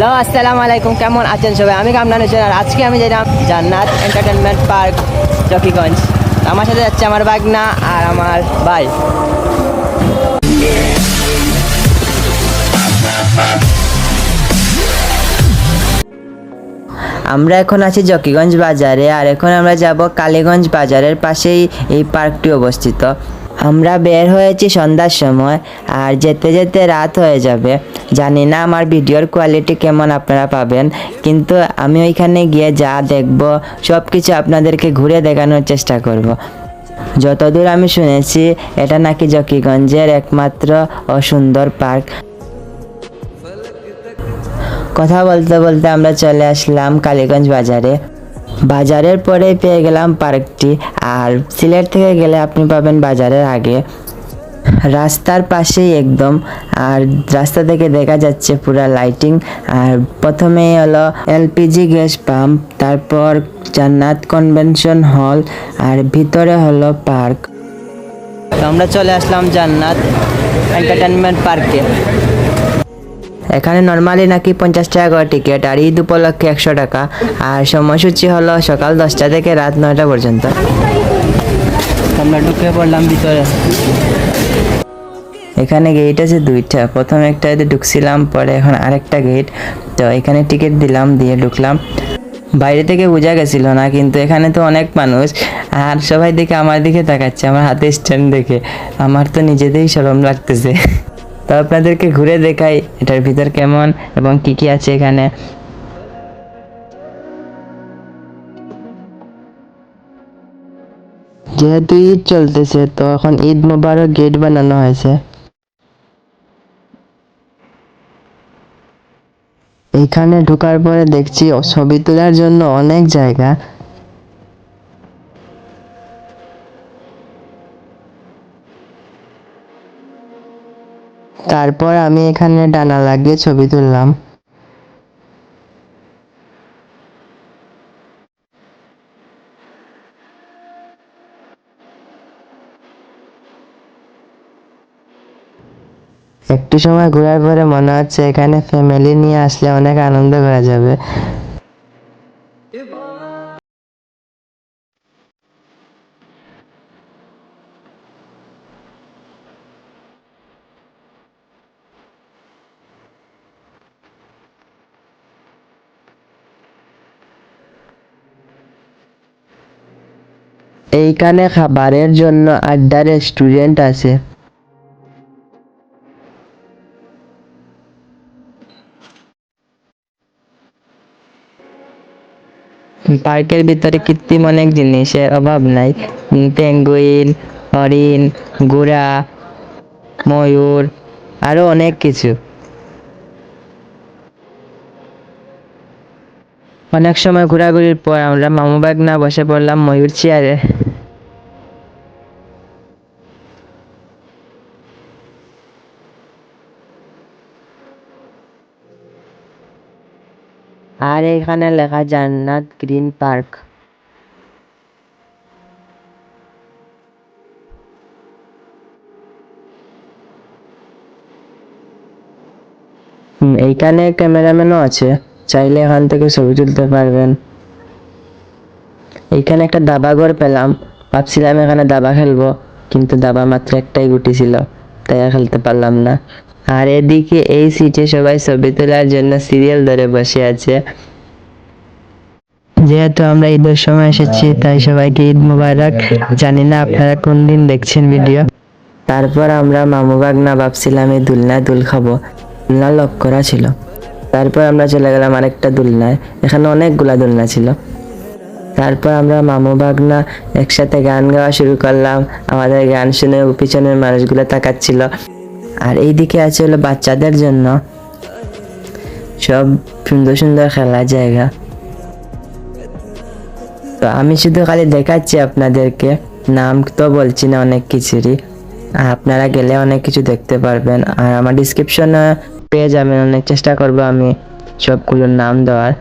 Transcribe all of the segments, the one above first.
Hello, আসসালামু আলাইকুম। কেমন আছেন সবাই? আমি কামরান হোসেন আর আজকে আমি যেলাম জান্নাত এন্টারটেনমেন্ট পার্ক জকিগঞ্জ। আমার সাথে যাচ্ছে আমার বাগনা আর আমার ভাই। আমরা এখন আছি জকিগঞ্জ বাজারে আর এখন আমরা যাব কালীগঞ্জ বাজারের পাশেই এই পার্কটি অবস্থিত। আমরা বের হয়েছি সন্ধ্যার সময়, আর যেতে যেতে রাত হয়ে যাবে। জানি না আমার ভিডিওর কোয়ালিটি কেমন আপনারা পাবেন, কিন্তু আমি ওইখানে গিয়ে যা দেখব সব কিছু আপনাদেরকে ঘুরে দেখানোর চেষ্টা করব। যতদূর আমি শুনেছি, এটা নাকি জকিগঞ্জের একমাত্র অসুন্দর পার্ক। কথা বলতে বলতে আমরা চলে আসলাম কালীগঞ্জ বাজারে। বাজারের পরে পেয়ে গেলাম পার্কটি, আর সিলেট থেকে গেলে আপনি পাবেন বাজারের আগে। রাস্তার পাশেই একদম, আর রাস্তা থেকে দেখা যাচ্ছে পুরা লাইটিং আর প্রথমে হলো এলপিজি গ্যাস পাম্প তারপর জান্নাত কনভেনশন হল আর ভিতরে হলো পার্ক আমরা চলে আসলাম জান্নাত এন্টারটেনমেন্ট পার্কে এখানে নর্মালি নাকি পঞ্চাশ টাকা করে টিকিট আর ঈদ উপলক্ষে একশো টাকা। আর সময়সূচি হলো সকাল দশটা থেকে রাত নয়টা পর্যন্ত। আমরা ঢুকে পড়লাম ভিতরে। এখানে গেট আছে দুইটা। প্রথম একটা ঢুকছিলাম পরে এখন আরেকটা গেট তো এখানে টিকিট দিলাম দিয়ে ঢুকলাম। বাইরে থেকে বোঝা গেছিল না কিন্তু এখানে তো অনেক মানুষ। আর সবাই দেখে আমার দিকে তাকাচ্ছে আমার হাতে স্ট্যান্ড দেখে। আমার তো নিজেতেই সরম লাগতেছে। তো আপনাদেরকে ঘুরে দেখাই এটার ভিতর কেমন এবং কি কি আছে এখানে। যেহেতু ঈদ চলতেছে, তো এখন ঈদ মোবারক গেট বানানো হয়েছে। এখানে ঢোকার পরে দেখছি ছবি তোলার জন্য অনেক জায়গা। তারপর আমি এখানে ডানা লাগিয়ে ছবি তুললাম। একটু সময় ঘোরার পরে মনে হচ্ছে এখানে ফ্যামিলি নিয়ে আসলে অনেক আনন্দ করা যাবে। এইখানে খাবারের জন্য আড্ডা রেস্টুরেন্ট আছে। পার্কের ভিতরে কৃত্রিম অনেক জিনিসের অভাব নাই। পেঙ্গুইন হরিণ, ঘোড়া, ময়ূর, আরও অনেক কিছু। অনেক সময় ঘোরাঘুরির পর আমরা মামুবাগ না বসে পড়লাম ময়ূর চেয়ারে। আর এখানে লেখা জান্নাত গ্রিন পার্ক। এইখানে ক্যামেরাম্যানও আছে। চাইলে এখান থেকে ছবি তুলতে পারবেন। এইখানে একটা দাবা ঘর পেলাম। ভাবছিলাম এখানে দাবা খেলব, কিন্তু দাবা মাত্র একটাই গুটি ছিল, তাই আর খেলতে পারলাম না। আর এদিকে এই সিটে সবাই ছবি তোলার জন্য সিরিয়াল ধরে বসে আছে। যেহেতু আমরা ঈদের সময় এসেছি, তাই সবাইকে ঈদ মুবারক। জানি না আপনারা কোন দিন দেখছেন ভিডিও। তারপর আমরা মামু বাগনা ভাবছিলাম এই দুলনা দুল খাব। দুলনা লক করা ছিল। তারপর আমরা চলে গেলাম আরেকটা দুলনায়। এখানে অনেকগুলা দুলনা ছিল। তারপর আমরা মামু বাগনা একসাথে গান গাওয়া শুরু করলাম। আমাদের গান শুনে পিছনের মানুষগুলো তাকাচ্ছিল। আর এইদিকে আছে হলো বাচ্চাদের জন্য সব সুন্দর সুন্দর খেলার জায়গা। তো আমি শুধু খালি দেখাচ্ছি আপনাদেরকে। নাম তো বলছি না অনেক কিছুরই। আপনারা গেলে অনেক কিছু দেখতে পারবেন। আর আমার ডিসক্রিপশনে পেয়ে যাবেন, অনেক চেষ্টা করব আমি সবগুলোর নাম দেওয়ার।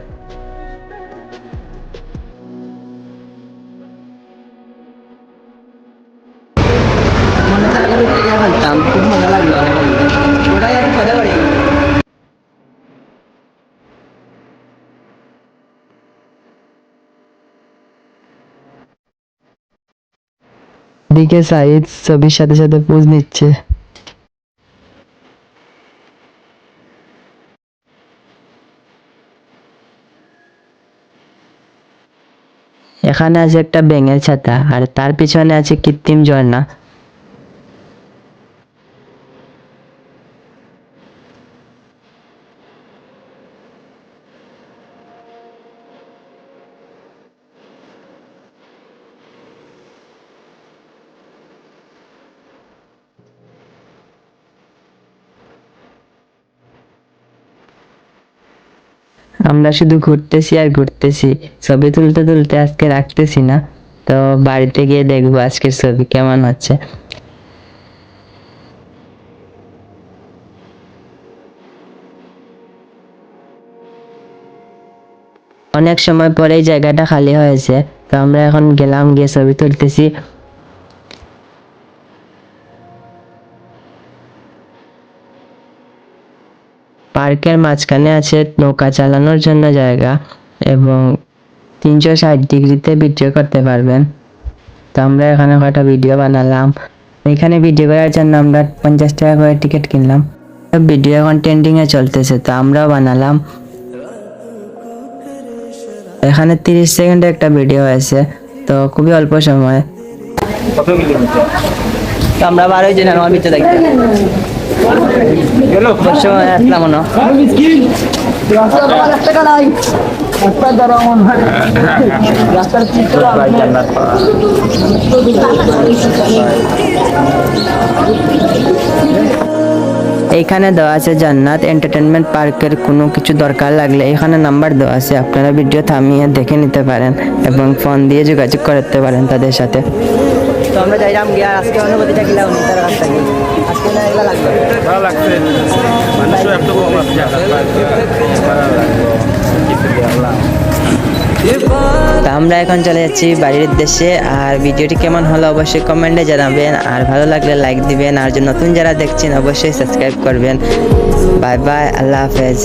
দিকে সাইদ ছবির সাথে সাথে পুজ নিচ্ছে। এখানে আছে একটা ব্যাঙের ছাতা আর তার পিছনে আছে কৃত্রিম ঝর্ণা। আমরা শুধু ঘুরতেছি আর ঘুরতেছি। ছবি তুলতে তুলতে আজকে রাখতেছি না। তো বাড়িতে গিয়ে দেখব আজকের ছবি কেমন হচ্ছে। অনেক সময় পরে জায়গাটা খালি হয়েছে। তো আমরা এখন গেলাম গিয়ে ছবি তুলতেছি। পার্কের মাঝখানে আছে নৌকা চালানোর জন্য জায়গা এবং তিনশো ষাট ডিগ্রিতে ভিডিও করতে পারবেন। তো আমরা এখানে কয়টা ভিডিও বানালাম? এখানে ভিডিও করার জন্য আমরা পঞ্চাশ টাকা করে টিকিট কিনলাম। ভিডিও এখন ট্রেন্ডিংয়ে চলতেছে তো আমরাও বানালাম। এখানে তিরিশ সেকেন্ডের একটা ভিডিও হয়েছে তো খুবই অল্প সময়। তো আমরা বারোই জন আমার ভিতরে দেখতে। এইখানে দেওয়া আছে জান্নাত এন্টারটেনমেন্ট পার্কের কোনো কিছু দরকার লাগলে এখানে নাম্বার দেওয়া আছে। আপনারা ভিডিও থামিয়ে দেখে নিতে পারেন এবং ফোন দিয়ে যোগাযোগ করতে পারেন তাদের সাথে। আমরা যাইলাম গিয়া আজকে তার আজকে না এগুলা লাগবে। ভালো লাগছে। মানুষও একটু কম আছে তো আমরা এখন চলে যাচ্ছি বাড়ির উদ্দেশ্যে আর ভিডিওটি কেমন হলো অবশ্যই কমেন্টে জানাবেন আর ভালো লাগলে লাইক দিবেন আর যে নতুন যারা দেখছেন অবশ্যই সাবস্ক্রাইব করবেন। বাই বাই আল্লাহ হাফেজ।